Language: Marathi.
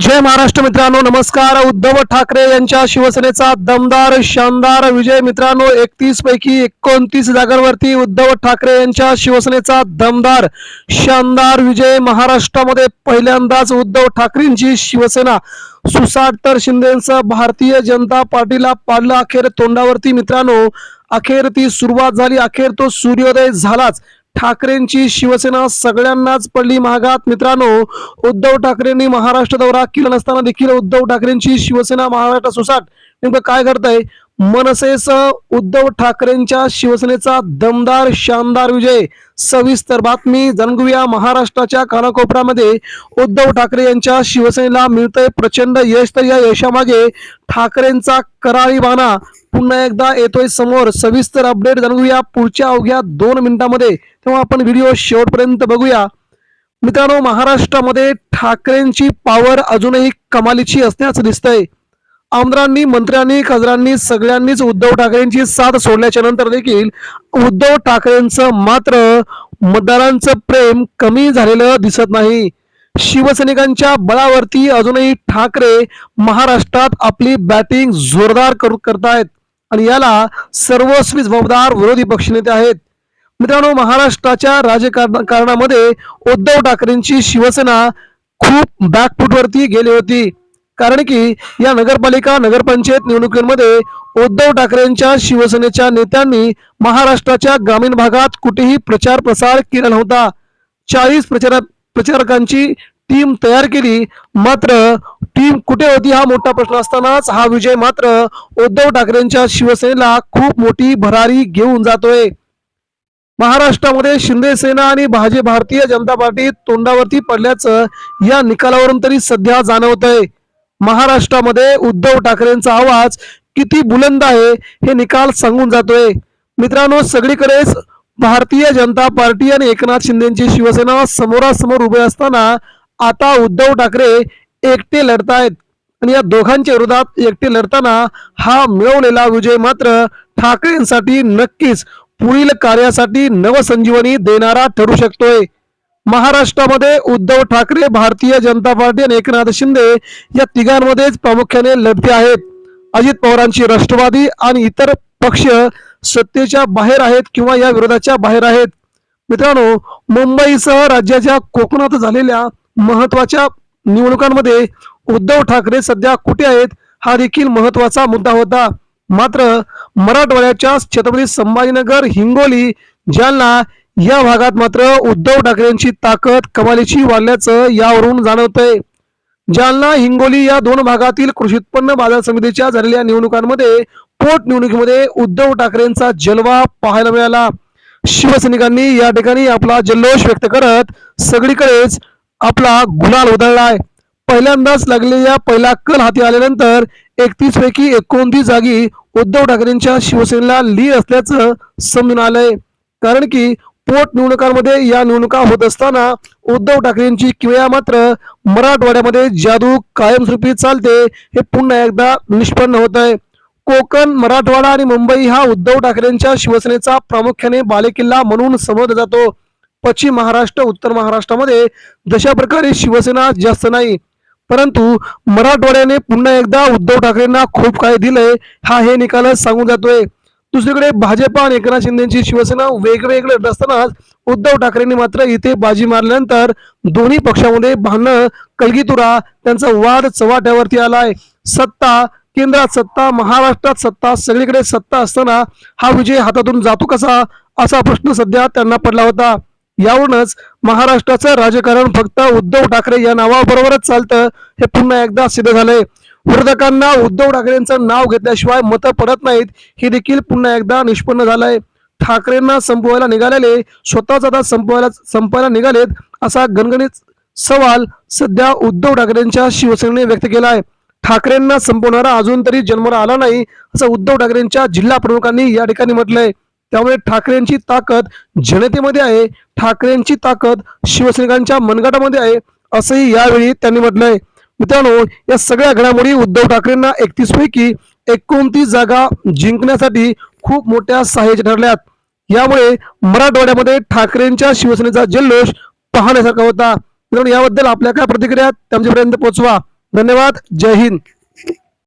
जय महाराष्ट्र मित्रांनो नमस्कार. उद्धव ठाकरे यांच्या शिवसेनेचा दमदार शानदार विजय मित्रांनो एकतीस पैकी एकोणतीस जागांवरती उद्धव ठाकरे यांच्या शिवसेनेचा दमदार शानदार विजय महाराष्ट्रामध्ये पहिल्यांदाच उद्धव ठाकरेंची शिवसेना सुसाट तर शिंदेसह भारतीय जनता पार्टीला पाडलं. अखेर तोंडावरती मित्रांनो अखेर ती सुरुवात झाली. अखेर तो सूर्योदय झालाच. ठाकरेंची शिवसेना सगळ्यांनाच पडली महागात. मित्रांनो उद्धव ठाकरेंनी महाराष्ट्र दौरा केला नसताना देखील उद्धव ठाकरेंची शिवसेना महाराष्ट्र सुसाट. नेमकं काय करताय मनसेसह उद्धव ठाकरेंच्या शिवसेनेचा दमदार शानदार विजय. सविस्तर बातमी जाणून महाराष्ट्राच्या कानाकोपऱ्यामध्ये. उद्धव ठाकरे यांच्या शिवसेनेला मिळतंय प्रचंड यश तर या यशामागे ठाकरेंचा करारी बाणा. पुन्हा एकदा येतोय समोर सविस्तर अपडेट जाणून घेऊया. पुढच्या अवघ्या दोन मिनिटांमध्ये तेव्हा आपण व्हिडिओ शेवटपर्यंत बघूया. मित्रांनो महाराष्ट्रामध्ये ठाकरेंची पॉवर अजूनही कमालीची असण्याचं दिसतंय. आमदारांनी मंत्र्यांनी खासदारांनी सगळ्यांनीच उद्धव ठाकरेंची साथ सोडल्याच्या नंतर देखील उद्धव ठाकरेंचं मात्र मतदारांचं प्रेम कमी झालेलं दिसत नाही. शिवसैनिकांच्या बळावरती अजूनही ठाकरे महाराष्ट्रात आपली बॅटिंग जोरदार करू करतायत. आणि याला सर्वस्वी जबाबदार विरोधी पक्षनेते आहेत. मित्रांनो महाराष्ट्राच्या राजकारणामध्ये उद्धव ठाकरेंची शिवसेना खूप बॅकफुटवरती गेली होती. कारण की या नगरपालिका नगरपंचायत निवडणुकीमध्ये उद्धव ठाकरेंच्या शिवसेनेच्या नेत्यांनी महाराष्ट्राच्या ग्रामीण भागात कुठेही प्रचार प्रसार केला नव्हता. चाळीस प्रचार प्रचारकांची टीम तयार केली. मात्र टीम कुठे होती हा मोठा प्रश्न असतानाच हा विजय मात्र उद्धव ठाकरेंच्या शिवसेनेला खूप मोठी भरारी घेऊन जातोय. महाराष्ट्रामध्ये शिंदे सेना आणि भाजप भारतीय जनता पार्टी तोंडावरती पडल्याचं या निकालावरून तरी सध्या जाणवत आहे महाराष्ट्रामध्ये उद्धव ठाकरेंचा आवाज किती बुलंद आहे हे निकाल सांगून जातोय. मित्रांनो सगळीकडेच भारतीय जनता पार्टी आणि एकनाथ शिंदेची शिवसेना समोरासमोर उभे असताना आता उद्धव ठाकरे एकटे लढतायत. आणि या दोघांच्या विरोधात एकटे लढताना हा मिळवलेला विजय मात्र ठाकरेंसाठी नक्कीच पुढील कार्यासाठी नवसंजीवनी देणारा ठरू शकतोय. महाराष्ट्रामध्ये उद्धव ठाकरे भारतीय जनता पार्टी आणि एकनाथ शिंदे या तिघांमध्येच प्रामुख्याने लढते आहेत. अजित पवारांची राष्ट्रवादी आणि इतर पक्ष सत्तेच्या बाहेर आहेत किंवा या विरोधाच्या बाहेर आहेत. मित्रांनो मुंबईसह राज्याच्या कोकणात झालेल्या महत्त्वाच्या निवडणुकांमध्ये उद्धव ठाकरे सध्या कुठे आहेत हा देखील महत्त्वाचा मुद्दा होता. मात्र मराठवाड्याच्या छत्रपती संभाजीनगर हिंगोली जालना या भागात मात्र उद्धव ठाकरेंची ताकद कमालीची वाढल्याचं यावरून जाणवतंय. जालना हिंगोली या दोन भागातील कृषी उत्पन्न बाजार समितीच्या झालेल्या निवडणुकांमध्ये पोटनिवडणुकीमध्ये उद्धव ठाकरेंचा जलवा पाहायला मिळाला. शिवसैनिकांनी या ठिकाणी आपला जल्लोष व्यक्त करत सगळीकडेच आपला गुलाल उधळलाय. पहिल्यांदाच लागलेल्या पहिला कल हाती आल्यानंतर एकतीस पैकी एकोणतीस जागी उद्धव ठाकरेंच्या शिवसेनेला लीड असल्याचं समजून आलंय. कारण की पोटनिवडणुकांमध्ये या निवडणुका होत असताना उद्धव ठाकरेंची किवया मात्र मराठवाड्यामध्ये जादू कायमस्वरूपी चालते हे पुन्हा एकदा निष्पन्न होत आहे कोकण मराठवाडा आणि मुंबई हा उद्धव ठाकरेंच्या शिवसेनेचा प्रामुख्याने बालेकिल्ला म्हणून समजला जातो. पश्चिम महाराष्ट्र उत्तर महाराष्ट्रामध्ये जशा प्रकारे शिवसेना जास्त नाही परंतु मराठवाड्याने पुन्हा एकदा उद्धव ठाकरेंना खूप काही दिलंय हा हे निकालच सांगून जातोय. दुसरीकडे भाजपा आणि एकनाथ शिंदेची शिवसेना वेगवेगळे असतानाच उद्धव ठाकरेंनी मात्र इथे बाजी मारल्यानंतर दोन्ही पक्षामध्ये भांडणं कलगीतुरा त्यांचा वाद चव्हाट्यावरती आलाय. सत्ता केंद्रात सत्ता महाराष्ट्रात सत्ता सगळीकडे सत्ता असताना हा विजय हातातून जातो कसा असा प्रश्न सध्या त्यांना पडला होता. यावरूनच महाराष्ट्राचं राजकारण फक्त उद्धव ठाकरे या नावाबरोबरच चालतं हे पुन्हा एकदा सिद्ध झालंय. विरोधकांना उद्धव ठाकरेंचं नाव घेतल्याशिवाय मतं पडत नाहीत हे देखील पुन्हा एकदा निष्पन्न झालंय. ठाकरेंना संपवायला निघालेले स्वतःच आता संपवायला संपायला निघालेत असा गणगणित सवाल सध्या उद्धव ठाकरेंच्या शिवसेनेने व्यक्त केलाय. ठाकरेंना संपवणारा अजून तरी जन्माला आला नाही असं उद्धव ठाकरेंच्या जिल्हा प्रमुखांनी या ठिकाणी म्हटलंय. त्यामुळे ठाकरेंची ताकद जनतेमध्ये आहे ठाकरेंची ताकद शिवसैनिकांच्या मनगटामध्ये आहे असंही यावेळी त्यांनी म्हटलंय. मित्रांनो या सगळ्या घडामोडी उद्धव ठाकरेंना एकतीस पैकी एकोणतीस जागा जिंकण्यासाठी खूप मोठ्या सहाय्याच्या ठरल्यात. यामुळे मराठवाड्यामध्ये ठाकरेंच्या शिवसेनेचा जल्लोष पाहण्यासारखा होता. मित्रांनो याबद्दल आपल्या काय प्रतिक्रिया त्यांच्यापर्यंत पोहोचवा. धन्यवाद. जय हिंद.